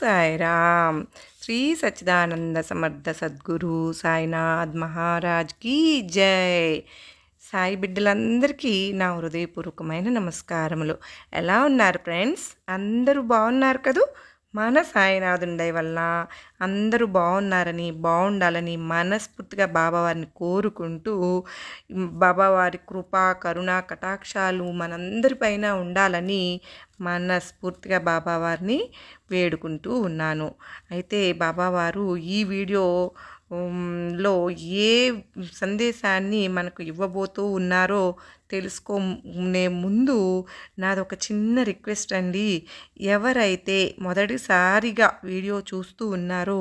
సాయిరామ్ శ్రీ సచ్చిదానంద సమర్థ సద్గురు సాయినాథ్ మహారాజ్ కీ జై. సాయి బిడ్డలందరికీ నా హృదయపూర్వకమైన నమస్కారములు. ఎలా ఉన్నారు ఫ్రెండ్స్? అందరూ బాగున్నారు కదూ? మన సాయినాథుండై వల్ల అందరూ బాగున్నారని బాగుండాలని మనస్ఫూర్తిగా బాబావారిని కోరుకుంటూ బాబావారి కృప కరుణ కటాక్షాలు మనందరిపైన ఉండాలని మనస్ఫూర్తిగా బాబావారిని వేడుకుంటూ ఉన్నాను. అయితే బాబావారు ఈ వీడియో లో ఏ సందేశాన్ని మనకు ఇవ్వబోతూ ఉన్నారో తెలుసుకునే ముందు నాది ఒక చిన్న రిక్వెస్ట్ అండి. ఎవరైతే మొదటిసారిగా వీడియో చూస్తూ ఉన్నారో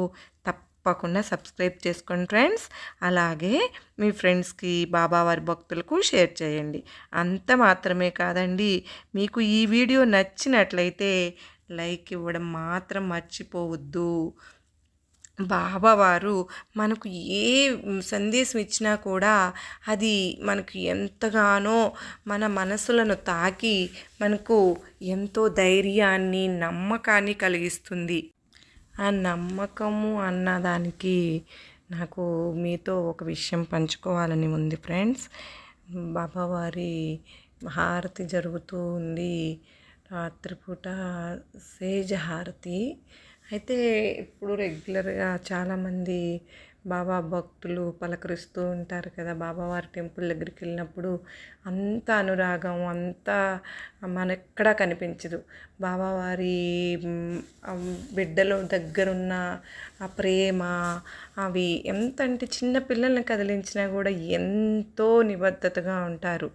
తప్పకుండా సబ్స్క్రైబ్ చేసుకోండి ఫ్రెండ్స్. అలాగే మీ ఫ్రెండ్స్కి బాబావారి భక్తులకు షేర్ చేయండి. అంత మాత్రమే కాదండి మీకు ఈ వీడియో నచ్చినట్లయితే లైక్ ఇవ్వడం మాత్రం మర్చిపోవద్దు. బాబావారు మనకు ఏ సందేశం ఇచ్చినా కూడా అది మనకు ఎంతగానో మన మనసులను తాకి మనకు ఎంతో ధైర్యాన్ని నమ్మకాన్ని కలిగిస్తుంది. ఆ నమ్మకము అన్నదానికి నాకు మీతో ఒక విషయం పంచుకోవాలని ఉంది ఫ్రెండ్స్. బాబావారి హారతి జరుగుతూ ఉంది. రాత్రిపూట సేజ్ హారతి. అయితే ఇప్పుడు రెగ్యులర్గా చాలామంది బాబా భక్తులు పలకరిస్తూ ఉంటారు కదా బాబావారి టెంపుల్ దగ్గరికి వెళ్ళినప్పుడు అంత అనురాగం అంత మనెక్కడా కనిపించదు. బాబావారి బిడ్డలు దగ్గరున్న ఆ ప్రేమ అవి ఎంత అంటే చిన్న పిల్లల్ని కదిలించినా కూడా ఎంతో నిబద్ధతగా ఉంటారు.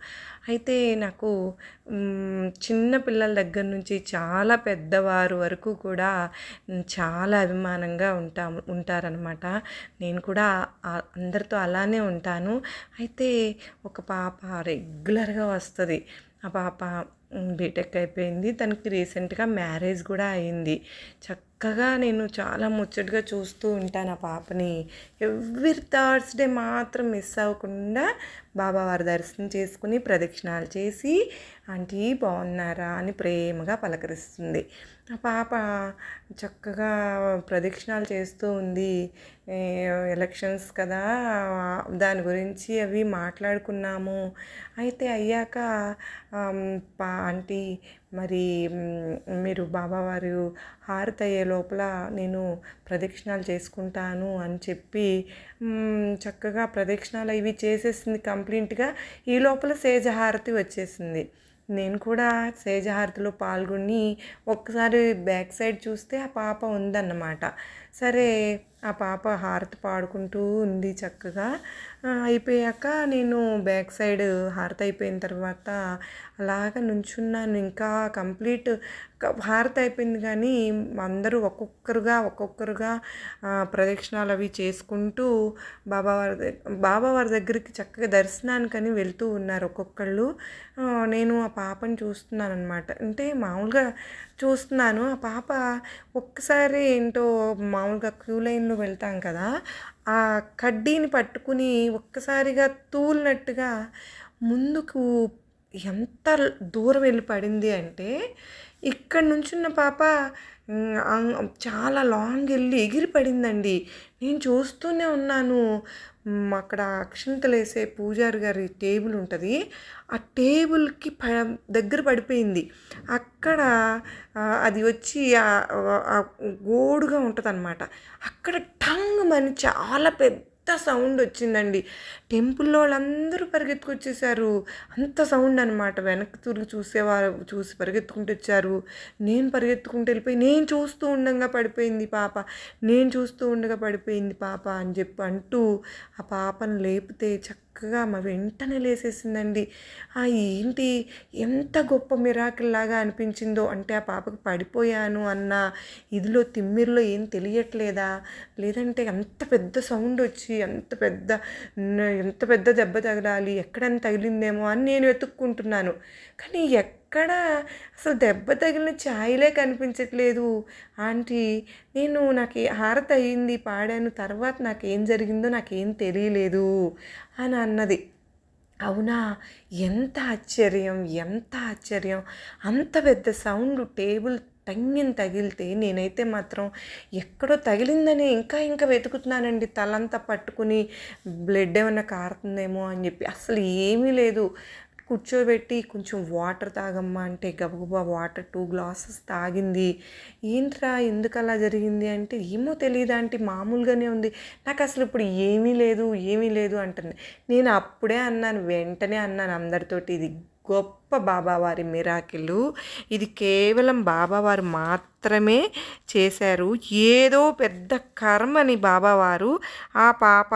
అయితే నాకు చిన్న పిల్లల దగ్గర నుంచి చాలా పెద్దవారు వరకు కూడా చాలా అభిమానంగా ఉంటాము ఉంటారనమాట నేను కూడా అందరితో అలానే ఉంటాను. అయితే ఒక పాప రెగ్యులర్గా వస్తుంది. ఆ పాప బీటెక్ అయిపోయింది. తనకి రీసెంట్గా మ్యారేజ్ కూడా అయింది. చక్కగా నేను చాలా ముచ్చటగా చూస్తూ ఉంటాను ఆ పాపని. ఎవ్రీ థర్స్డే మాత్రం మిస్ అవ్వకుండా బాబావారి దర్శనం చేసుకుని ప్రదక్షిణాలు చేసి ఆంటీ బాగున్నారా? అని ప్రేమగా పలకరిస్తుంది. ఆ పాప చక్కగా ప్రదక్షిణాలు చేస్తూ ఉంది. ఎలక్షన్స్ కదా దాని గురించి అవి మాట్లాడుకున్నాము. అయితే అయ్యాక ఆంటీ మరి మీరు బాబావారు హారతయ్యే లోపల నేను ప్రదక్షిణాలు చేసుకుంటాను అని చెప్పి చక్కగా ప్రదక్షిణాలు ఇవి చేసేసింది కంప్లీట్గా. ఈ లోపల సేజహారతి వచ్చేసింది. నేను కూడా సేజహారతిలో పాల్గొని ఒక్కసారి బ్యాక్ సైడ్ చూస్తే ఆ పాప ఉందన్నమాట. సరే ఆ పాప హారతి పాడుకుంటూ ఉంది చక్కగా. అయిపోయాక నేను బ్యాక్ సైడ్ హారతి అయిపోయిన తర్వాత అలాగ నుంచున్నాను. ఇంకా కంప్లీట్ హారతి అయిపోయింది కానీ అందరూ ఒక్కొక్కరుగా ఒక్కొక్కరుగా ప్రదక్షిణాలు అవి చేసుకుంటూ బాబావారి బాబావారి దగ్గరికి చక్కగా దర్శనానికని వెళ్తూ ఉన్నారు ఒక్కొక్కళ్ళు. నేను ఆ పాపని చూస్తున్నాను అనమాట అంటే మామూలుగా చూస్తున్నాను. ఆ పాప ఒక్కసారి ఏంటో మామూలుగా క్యూ లైన్లో వెళ్తాం కదా ఆ కడ్డీని పట్టుకుని ఒక్కసారిగా తూలినట్టుగా ముందుకు ఎంత దూరం వెళ్ళి పడింది అంటే ఇక్కడ నుంచున్న పాప చాలా లాంగ్ వెళ్ళి ఎగిరి పడిందండి. నేను చూస్తూనే ఉన్నాను. అక్కడ అక్షంతలేసే పూజారి గారి టేబుల్ ఉంటుంది. ఆ టేబుల్కి ప దగ్గర పడిపోయింది. అక్కడ అది వచ్చి గోడుగా ఉంటుంది అనమాట అక్కడ టంగ్ మని చాలా పెద్ద అంత సౌండ్ వచ్చిందండి. టెంపుల్లో వాళ్ళందరూ పరిగెత్తుకొచ్చేసారు. అంత సౌండ్ అనమాట వెనక్కి తిరిగి చూసేవారు చూసి పరిగెత్తుకుంటూ వచ్చారు. నేను పరిగెత్తుకుంటూ వెళ్ళిపోయి నేను చూస్తూ ఉండగా పడిపోయింది పాప. నేను చూస్తూ ఉండగా పడిపోయింది పాప అని చెప్పి అంటూ ఆ పాపను లేపితే చక్క చక్కగా మా వెంటనే లేసేసిందండి. ఆ ఏంటి? ఎంత గొప్ప మిరాకిల్ లాగా అనిపించిందో. అంటే ఆ పాపకు పడిపోయాను అన్న ఇదిలో తిమ్మిరిలో ఏం తెలియట్లేదా? లేదంటే ఎంత పెద్ద సౌండ్ వచ్చి ఎంత పెద్ద ఎంత పెద్ద దెబ్బ తగలాలి ఎక్కడైనా తగిలిందేమో అని నేను వెతుక్కుంటున్నాను. కానీ ఎక్కడ అసలు దెబ్బ తగిలిన ఛాయలే కనిపించట్లేదు. ఆంటీ నేను నాకు హారత అయ్యింది పాడాను తర్వాత నాకేం జరిగిందో నాకేం తెలియలేదు అని అన్నది. అవునా? ఎంత ఆశ్చర్యం ఎంత ఆశ్చర్యం. అంత పెద్ద సౌండ్ టేబుల్ టంగిని తగిలితే నేనైతే మాత్రం ఎక్కడో తగిలిందని ఇంకా ఇంకా వెతుకుతున్నానండి. తలంతా పట్టుకుని బ్లడ్ ఏమైనా కారుతుందేమో అని చెప్పి. అసలు ఏమీ లేదు. కూర్చోబెట్టి కొంచెం వాటర్ తాగమ్మా అంటే గబగబా వాటర్ టూ గ్లాసెస్ తాగింది. ఏంట్రా ఎందుకు అలా జరిగింది అంటే ఏమో తెలియదు అంటే మామూలుగానే ఉంది. నాకు అసలు ఇప్పుడు ఏమీ లేదు ఏమీ లేదు అంటుంది. నేను అప్పుడే అన్నాను వెంటనే అన్నాను అందరితోటి ఇది గొప్ప బాబావారి మిరాకిలు. ఇది కేవలం బాబావారు మాత్రమే చేశారు. ఏదో పెద్ద కర్మని బాబావారు ఆ పాప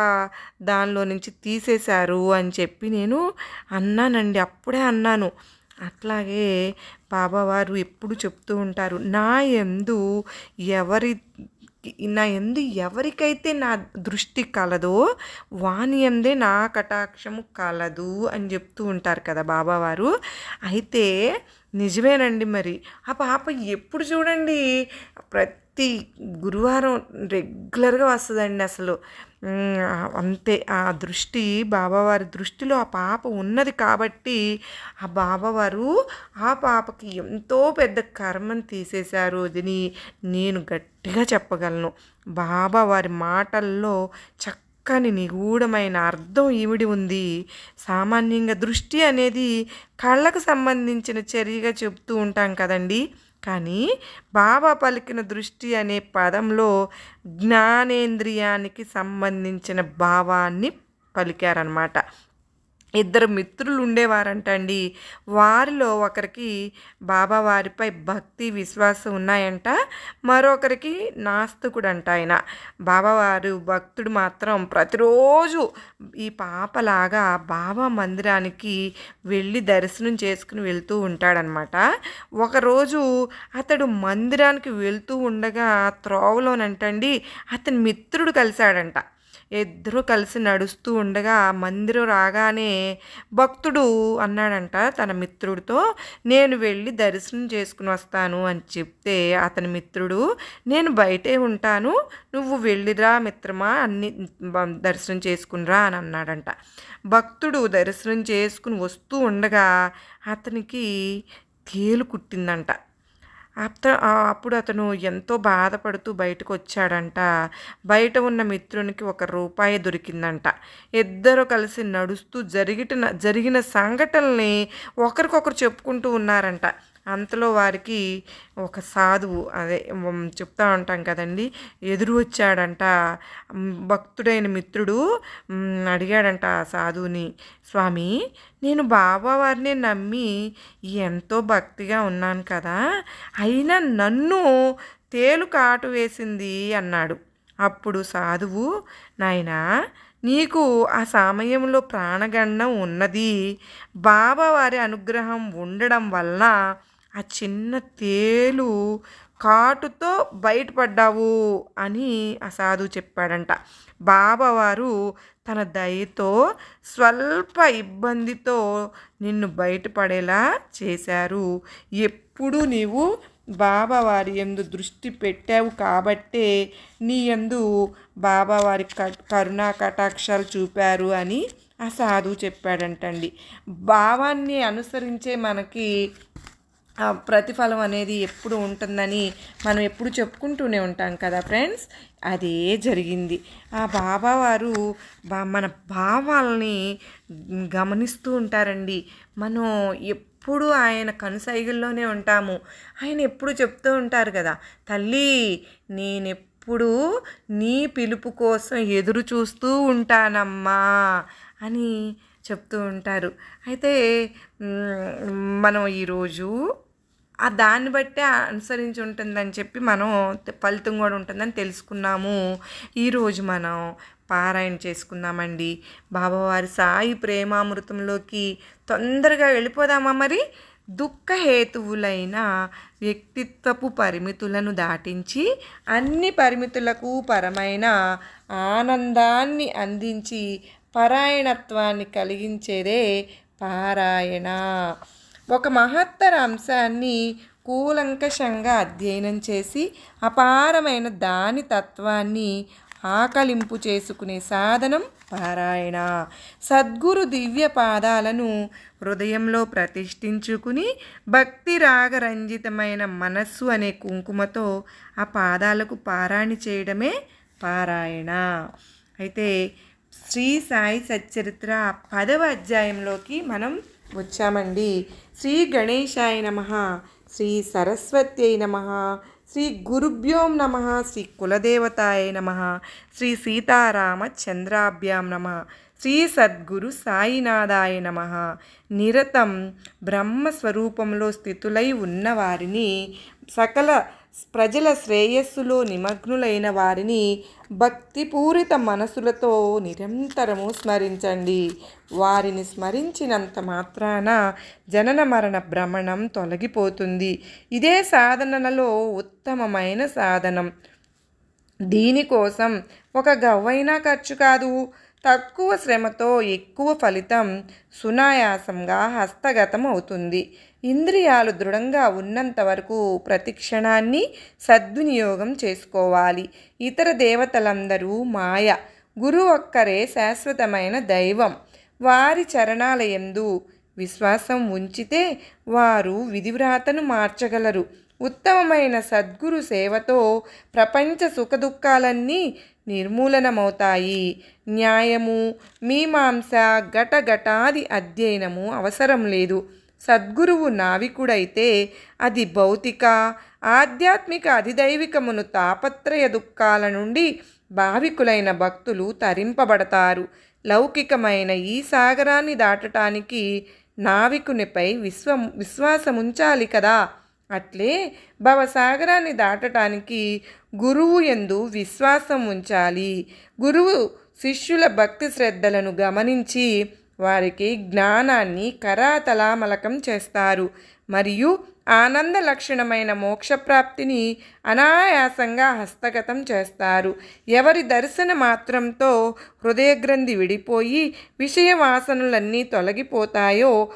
దానిలో నుంచి తీసేశారు అని చెప్పి నేను అన్నానండి. అప్పుడే అన్నాను. అట్లాగే బాబావారు ఎప్పుడు చెప్తూ ఉంటారు నా ఎందు ఎవరి నా ఎందు ఎవరికైతే నా దృష్టి కలదో వాని ఎందే నా కటాక్షము కలదు అని చెప్తూ ఉంటారు కదా బాబావారు. అయితే నిజమేనండి మరి. ఆ పాప ఎప్పుడు చూడండి ప్రతి ప్రతి గురువారం రెగ్యులర్గా వస్తుందండి అసలు. అంతే. ఆ దృష్టి బాబావారి దృష్టిలో ఆ పాప ఉన్నది కాబట్టి ఆ బాబావారు ఆ పాపకి ఎంతో పెద్ద కర్మను తీసేశారు అది నేను గట్టిగా చెప్పగలను. బాబావారి మాటల్లో చక్కని నిగూఢమైన అర్థం ఈవిడి ఉంది. సామాన్యంగా దృష్టి అనేది కళ్ళకు సంబంధించిన చర్యగా చెప్తూ ఉంటాం కదండీ. కానీ బాబా పలికిన దృష్టి అనే పదంలో జ్ఞానేంద్రియానికి సంబంధించిన భావాన్ని పలికారనమాట ఇద్దరు మిత్రులు ఉండేవారంట అండి. వారిలో ఒకరికి బాబా వారిపై భక్తి విశ్వాసం ఉన్నాయంట. మరొకరికి నాస్తికుడు అంట ఆయన బాబావారు భక్తుడు మాత్రం ప్రతిరోజు ఈ పాపలాగా బాబా మందిరానికి వెళ్ళి దర్శనం చేసుకుని వెళ్తూ ఉంటాడనమాట. ఒకరోజు అతడు మందిరానికి వెళ్తూ ఉండగా త్రోవలోనంటండి అతని మిత్రుడు కలిశాడంట. ఇద్దరూ కలిసి నడుస్తూ ఉండగా మందిరం రాగానే భక్తుడు అన్నాడంట తన మిత్రుడితో నేను వెళ్ళి దర్శనం చేసుకుని వస్తాను అని చెప్తే అతని మిత్రుడు నేను బయటే ఉంటాను నువ్వు వెళ్ళిరా మిత్రమా అన్ని దర్శనం చేసుకునిరా అని అన్నాడంట. భక్తుడు దర్శనం చేసుకుని వస్తూ ఉండగా అతనికి తేలు కుట్టిందంట. అత అప్పుడు అతను ఎంతో బాధపడుతూ బయటకు వచ్చాడంట బయట ఉన్న మిత్రునికి ఒక రూపాయి దొరికిందంట. ఇద్దరు కలిసి నడుస్తూ జరిగిన జరిగిన సంఘటనల్ని ఒకరికొకరు చెప్పుకుంటూ ఉన్నారంట. అంతలో వారికి ఒక సాధువు అదే చెప్తా ఉంటాం కదండి ఎదురు వచ్చాడంట. భక్తుడైన మిత్రుడు అడిగాడంట ఆ సాధువుని స్వామి నేను బాబావారిని నమ్మి ఎంతో భక్తిగా ఉన్నాను కదా అయినా నన్ను తేలు కాటు వేసింది అన్నాడు. అప్పుడు సాధువు నాయనా నీకు ఆ సమయంలో ప్రాణగండం ఉన్నది. బాబావారి అనుగ్రహం ఉండడం వలన ఆ చిన్న తేలు కాటుతో బయటపడ్డావు అని ఆ సాధువు చెప్పాడంట. బాబావారు తన దయతో స్వల్ప ఇబ్బందితో నిన్ను బయటపడేలా చేశారు. ఎప్పుడు నీవు బాబావారి ఎందు దృష్టి పెట్టావు కాబట్టే నీ ఎందు బాబావారి క- కరుణా కటాక్షాలు చూపారు అని ఆ సాధువు చెప్పాడంటండి. భావాన్ని అనుసరించే మనకి ప్రతిఫలం అనేది ఎప్పుడు ఉంటుందని మనం ఎప్పుడు చెప్పుకుంటూనే ఉంటాం కదా ఫ్రెండ్స్? అదే జరిగింది. ఆ బాబా వారు బా మన భావాలని గమనిస్తూ ఉంటారండి. మనం ఎప్పుడు ఆయన కనుసైగుల్లోనే ఉంటాము. ఆయన ఎప్పుడు చెప్తూ ఉంటారు కదా తల్లి నేనెప్పుడు నీ పిలుపు కోసం ఎదురు చూస్తూ ఉంటానమ్మా అని చెప్తూ ఉంటారు. అయితే మనం ఈరోజు ఆ దాన్ని బట్టే అనుసరించి ఉంటుందని చెప్పి మనం ఫలితం కూడా ఉంటుందని తెలుసుకున్నాము. ఈరోజు మనం పారాయణ చేసుకుందామండి. బాబావారి సాయి ప్రేమామృతంలోకి తొందరగా వెళ్ళిపోదామా మరి? దుఃఖహేతువులైన వ్యక్తిత్వపు పరిమితులను దాటించి అన్ని పరిమితులకు పరమైన ఆనందాన్ని అందించి పరాయణత్వాన్ని కలిగించేదే పారాయణ. ఒక మహత్తర అంశాన్ని కూలంకషంగా అధ్యయనం చేసి అపారమైన దాని తత్వాన్ని ఆకలింపు చేసుకునే సాధనం పారాయణ. సద్గురు దివ్య పాదాలను హృదయంలో ప్రతిష్ఠించుకుని భక్తి రాగరంజితమైన మనస్సు అనే కుంకుమతో ఆ పాదాలకు పారాణి చేయడమే పారాయణ. అయితే శ్రీ సాయి సచ్చరిత్ర పదవ అధ్యాయంలోకి మనం వచ్చామండి. శ్రీ గణేశాయ నమ శ్రీ సరస్వతి నమ శ్రీ గురుభ్యోం నమ శ్రీ కులదేవతాయ నమ శ్రీ సీతారామ చంద్రాభ్యాం నమ శ్రీ సద్గురు సాయినాథాయ నమ. నిరతం బ్రహ్మస్వరూపంలో స్థితులై ఉన్నవారిని సకల ప్రజల శ్రేయస్సులో నిమగ్నులైన వారిని భక్తిపూరిత మనసులతో నిరంతరము స్మరించండి. వారిని స్మరించినంత మాత్రాన జనన మరణ భ్రమణం తొలగిపోతుంది. ఇదే సాధనలలో ఉత్తమమైన సాధనం. దీనికోసం ఒక గవ్వైనా ఖర్చు కాదు. తక్కువ శ్రమతో ఎక్కువ ఫలితం సునాయాసంగా హస్తగతం అవుతుంది ఇంద్రియాలు దృఢంగా ఉన్నంత వరకు ప్రతి క్షణాన్ని సద్వినియోగం చేసుకోవాలి. ఇతర దేవతలందరూ మాయ గురు ఒక్కరే శాశ్వతమైన దైవం. వారి చరణాలయందు విశ్వాసం ఉంచితే వారు విధివ్రాతను మార్చగలరు. ఉత్తమమైన సద్గురు సేవతో ప్రపంచ సుఖదుఖాలన్నీ నిర్మూలనమవుతాయి. న్యాయము మీమాంస ఘటఘటాది అధ్యయనము అవసరం లేదు. సద్గురువు నావికుడైతే అది భౌతిక ఆధ్యాత్మిక అధిదైవికమును తాపత్రయ దుఃఖాల నుండి భావికులైన భక్తులు తరింపబడతారు. లౌకికమైన ఈ సాగరాన్ని దాటటానికి నావికునిపై విశ్వ విశ్వాసముంచాలి కదా. అట్లే భవసాగరాన్ని దాటటానికి గురువు ఎందు విశ్వాసం ఉంచాలి గురువు శిష్యుల భక్తి శ్రద్ధలను గమనించి వారికి జ్ఞానాన్ని కరాతలామలకం చేస్తారు. మరియు ఆనంద లక్షణమైన మోక్షప్రాప్తిని అనాయాసంగా హస్తగతం చేస్తారు. ఎవరి దర్శన మాత్రంతో హృదయగ్రంథి విడిపోయి విషయ వాసనలన్నీ తొలగిపోతాయో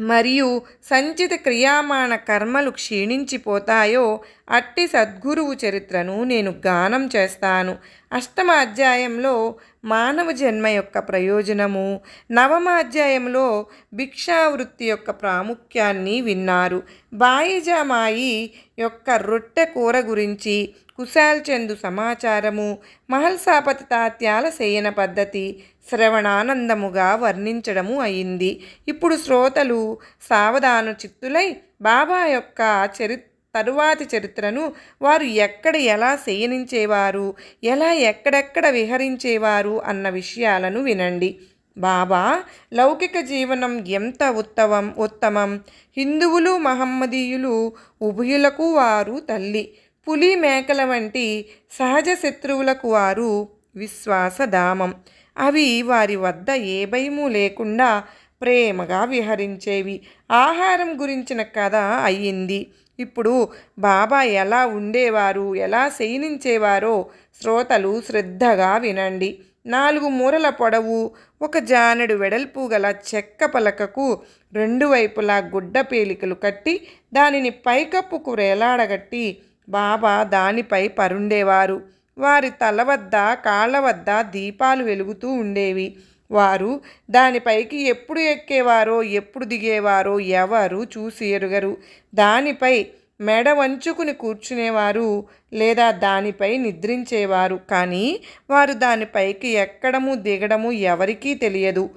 మరియు సంచిత క్రియామాణ కర్మలు క్షీణించిపోతాయో అట్టి సద్గురువు చరిత్రను నేను గానం చేస్తాను. అష్టమ అధ్యాయంలో మానవ జన్మ యొక్క ప్రయోజనము. నవమాధ్యాయంలో భిక్షావృత్తి యొక్క ప్రాముఖ్యాన్ని విన్నారు. బాయిజామాయి యొక్క రొట్టె కూర గురించి కుశాల్ చందు సమాచారము మహల్సాపతి తాత్యాల శయన పద్ధతి శ్రవణానందముగా వర్ణించడము అయింది. ఇప్పుడు శ్రోతలు సావధాన చిత్తులై బాబా యొక్క చరిత్ర తరువాతి చరిత్రను వారు ఎక్కడ ఎలా శయనించేవారు ఎలా ఎక్కడెక్కడ విహరించేవారు అన్న విషయాలను వినండి. బాబా లౌకిక జీవనం ఎంత ఉత్తమం ఉత్తమం? హిందువులు మహమ్మదీయులు ఉభయులకు వారు తల్లి. పులి మేకల వంటి సహజ శత్రువులకు వారు విశ్వాసధామం. అవి వారి వద్ద ఏ భయము లేకుండా ప్రేమగా విహరించేవి. ఆహారం గురించిన కథ అయ్యింది. ఇప్పుడు బాబా ఎలా ఉండేవారు ఎలా శయనించేవారో శ్రోతలు శ్రద్ధగా వినండి. నాలుగు మూరల పొడవు ఒక జానెడు వెడల్పు గల చెక్క పలకకు రెండు వైపులా గుడ్డ పేలికలు కట్టి దానిని పైకప్పుకు వేలాడగట్టి బాబా దానిపై పరుండేవారు. వారి తల వద్ద కాళ్ళ వద్ద దీపాలు వెలుగుతూ ఉండేవి. వారు దానిపైకి ఎప్పుడు ఎక్కేవారో ఎప్పుడు దిగేవారో ఎవరు చూసి ఎరుగరు. దానిపై మెడ వంచుకుని కూర్చునేవారు లేదా దానిపై నిద్రించేవారు. కానీ వారు దానిపైకి ఎక్కడము దిగడము ఎవరికీ తెలియదు.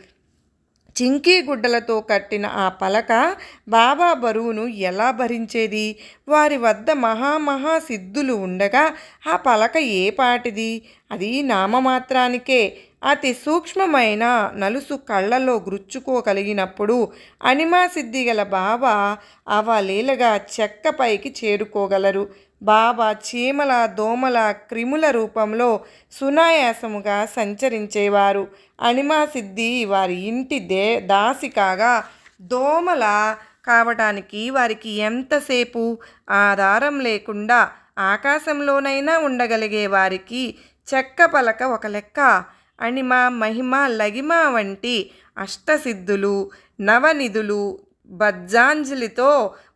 చింకీ గుడ్డలతో కట్టిన ఆ పలక బాబా బరువును ఎలా భరించేది? వారి వద్ద మహామహా సిద్ధులు ఉండగా ఆ పలక ఏ పాటిది? అది నామమాత్రానికే. అతి సూక్ష్మమైన నలుసు కళ్ళలో గ్రుచ్చుకోగలిగినప్పుడు అనిమాసిద్ధి గల బాబా అవలీలగా చెక్కపైకి చేరుకోగలరు. బాబా చీమల దోమల క్రిముల రూపంలో సునాయాసముగా సంచరించేవారు. అనిమా సిద్ధి వారి ఇంటి దే దాసి కాగా దోమల కావటానికి వారికి ఎంతసేపు ఆధారం లేకుండా ఆకాశంలోనైనా ఉండగలిగే వారికి చెక్క పలక ఒక లెక్క. అణిమ మహిమ లగిమ వంటి అష్టసిద్ధులు నవనిధులు బజ్జాంజలితో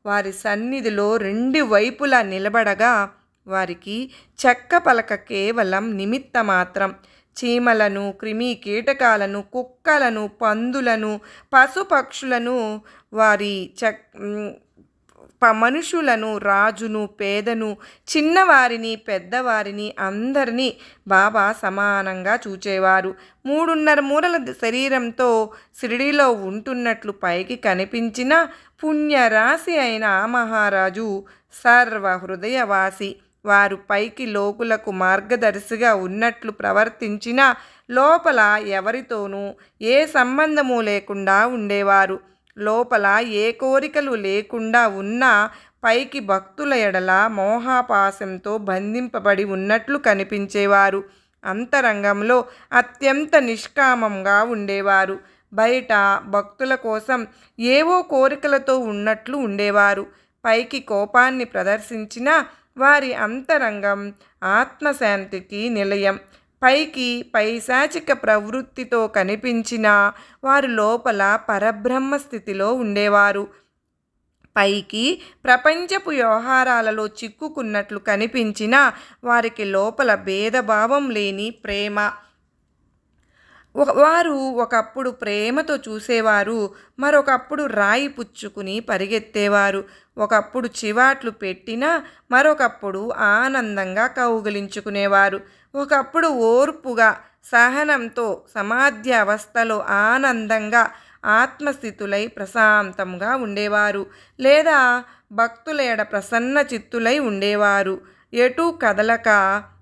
వారి సన్నిధిలో రెండు వైపులా నిలబడగా వారికి చెక్క పలక కేవలం నిమిత్త మాత్రం చీమలను క్రిమి కీటకాలను కుక్కలను పందులను పశుపక్షులను వారి చక్ మనుషులను రాజును పేదను చిన్నవారిని పెద్దవారిని అందరినీ బాబా సమానంగా చూచేవారు. మూడున్నర మూరల శరీరంతో షిరిడీలో ఉంటున్నట్లు పైకి కనిపించిన పుణ్యరాశి అయిన ఆ మహారాజు సర్వ హృదయవాసి వారు పైకి లోకులకు మార్గదర్శిగా ఉన్నట్లు ప్రవర్తించిన లోపల ఎవరితోనూ ఏ సంబంధము లేకుండా ఉండేవారు. లోపల ఏ కోరికలు లేకుండా ఉన్నా పైకి భక్తుల ఎడల మోహాపాసంతో బంధింపబడి ఉన్నట్లు కనిపించేవారు. అంతరంగంలో అత్యంత నిష్కామంగా ఉండేవారు. బయట భక్తుల కోసం ఏవో కోరికలతో ఉన్నట్లు ఉండేవారు. పైకి కోపాన్ని ప్రదర్శించిన వారి అంతరంగం ఆత్మశాంతికి నిలయం. పైకి పైశాచిక ప్రవృత్తితో కనిపించిన వారు లోపల పరబ్రహ్మ స్థితిలో ఉండేవారు. పైకి ప్రపంచపు వ్యవహారాలలో చిక్కుకున్నట్లు కనిపించిన వారికి లోపల భేదభావం లేని ప్రేమ. వారు ఒకప్పుడు ప్రేమతో చూసేవారు మరొకప్పుడు రాయి పుచ్చుకుని పరిగెత్తేవారు. ఒకప్పుడు చివాట్లు పెట్టినా మరొకప్పుడు ఆనందంగా కౌగిలించుకునేవారు. ఒకప్పుడు ఓర్పుగా సహనంతో సమాధ్య అవస్థలో ఆనందంగా ఆత్మస్థితులై ప్రశాంతంగా ఉండేవారు లేదా భక్తుల ఎడ ప్రసన్న చిత్తులై ఉండేవారు. ఎటూ కదలక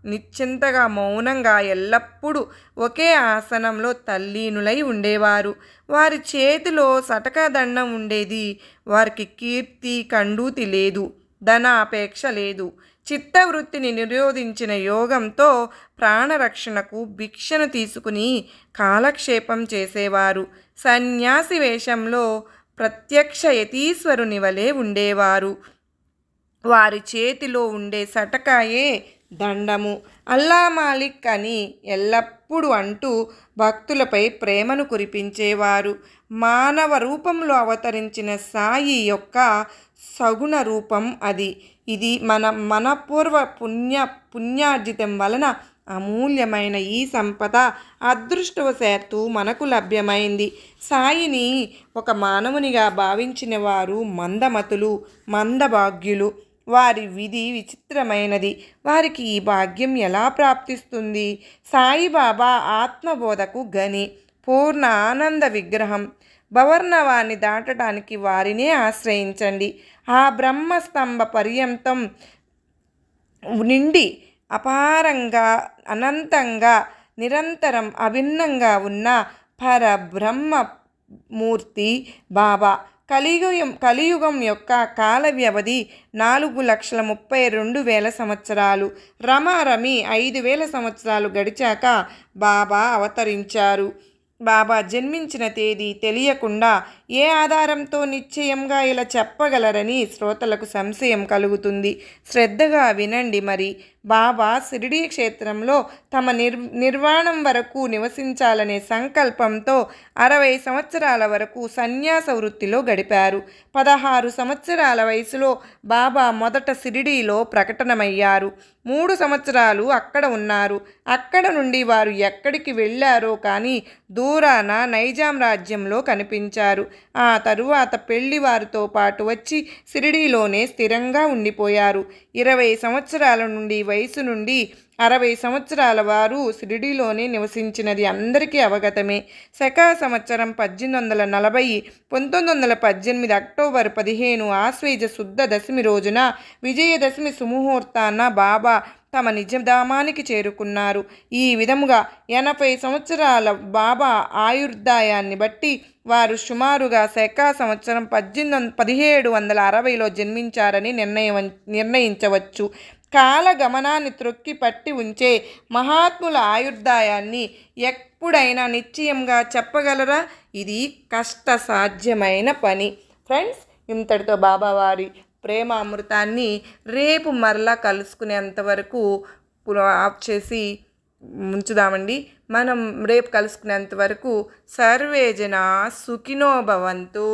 నిశ్చింతగా మౌనంగా ఎల్లప్పుడూ ఒకే ఆసనంలో తల్లీనులై ఉండేవారు. వారి చేతిలో సటకదండం ఉండేది వారికి కీర్తి కండూతి లేదు ధన అపేక్ష లేదు. చిత్తవృత్తిని నిరోధించిన యోగంతో ప్రాణరక్షణకు భిక్షను తీసుకుని కాలక్షేపం చేసేవారు. సన్యాసి వేషంలో ప్రత్యక్ష యతీశ్వరుని వలె ఉండేవారు. వారి చేతిలో ఉండే సటకాయే దండము. అల్లా మాలిక్ అని ఎల్లప్పుడూ అంటూ భక్తులపై ప్రేమను కురిపించేవారు. మానవ రూపంలో అవతరించిన సాయి యొక్క సగుణ రూపం అది. ఇది మన మనపూర్వ పుణ్య పుణ్యార్జితం వలన అమూల్యమైన ఈ సంపద అదృష్టవశాత్తు మనకు లభ్యమైంది. సాయిని ఒక మానవునిగా భావించిన వారు మందమతులు మందభాగ్యులు. వారి విధి విచిత్రమైనది. వారికి ఈ భాగ్యం ఎలా ప్రాప్తిస్తుంది? సాయిబాబా ఆత్మబోధకు గని పూర్ణ ఆనంద విగ్రహం. భవర్ణవాన్ని దాటడానికి వారినే ఆశ్రయించండి. ఆ బ్రహ్మస్తంభ పర్యంతం నిండి అపారంగా అనంతంగా నిరంతరం అభిన్నంగా ఉన్న పరబ్రహ్మ మూర్తి బాబా. కలియుగం కలియుగం యొక్క కాల వ్యవధి నాలుగు లక్షల ముప్పై రెండు వేల సంవత్సరాలు. రమారమి ఐదు వేల సంవత్సరాలు గడిచాక బాబా అవతరించారు. బాబా జన్మించిన తేదీ తెలియకుండా ఏ ఆధారంతో నిశ్చయంగా ఇలా చెప్పగలరని శ్రోతలకు సంశయం కలుగుతుంది. శ్రద్ధగా వినండి మరి. బాబా షిరిడీ క్షేత్రంలో తమ నిర్ నిర్వాణం వరకు నివసించాలనే సంకల్పంతో అరవై సంవత్సరాల వరకు సన్యాస వృత్తిలో గడిపారు. పదహారు సంవత్సరాల వయసులో బాబా మొదట షిరిడీలో ప్రకటనమయ్యారు. మూడు సంవత్సరాలు అక్కడ ఉన్నారు. అక్కడ నుండి వారు ఎక్కడికి వెళ్ళారో కానీ దూరాన నైజాం రాజ్యంలో కనిపించారు. ఆ తరువాత పెళ్ళి వారితో పాటు వచ్చి షిరిడీలోనే స్థిరంగా ఉండిపోయారు. ఇరవై సంవత్సరాల నుండి వయసు నుండి అరవై సంవత్సరాల వారు షిరిడీలోనే నివసించినది అందరికీ అవగతమే. శకా సంవత్సరం పద్దెనిమిది వందల నలభై పంతొమ్మిది వందల పద్దెనిమిది అక్టోబర్ పదిహేను ఆశ్వేజ శుద్ధ దశమి రోజున విజయదశమి సుముహూర్తాన బాబా తమ నిజధామానికి చేరుకున్నారు. ఈ విధముగా ఎనభై సంవత్సరాల బాబా ఆయుర్దాయాన్ని బట్టి వారు సుమారుగా శకా సంవత్సరం పద్దెనిమిది పదిహేడు వందల అరవైలో జన్మించారని నిర్ణయం నిర్ణయించవచ్చు. కాల గమనాన్ని త్రొక్కి పట్టి ఉంచే మహాత్ముల ఆయుర్దాయాన్ని ఎప్పుడైనా నిశ్చయంగా చెప్పగలరా? ఇది కష్టసాధ్యమైన పని. ఫ్రెండ్స్ ఇంతటితో బాబావారి ప్రేమ అమృతాన్ని రేపు మరలా కలుసుకునేంత వరకు ఆఫ్ చేసి ఉంచుదామండి మనం రేపు కలుసుకునేంత వరకు సర్వే జన సుఖినో భవంతు.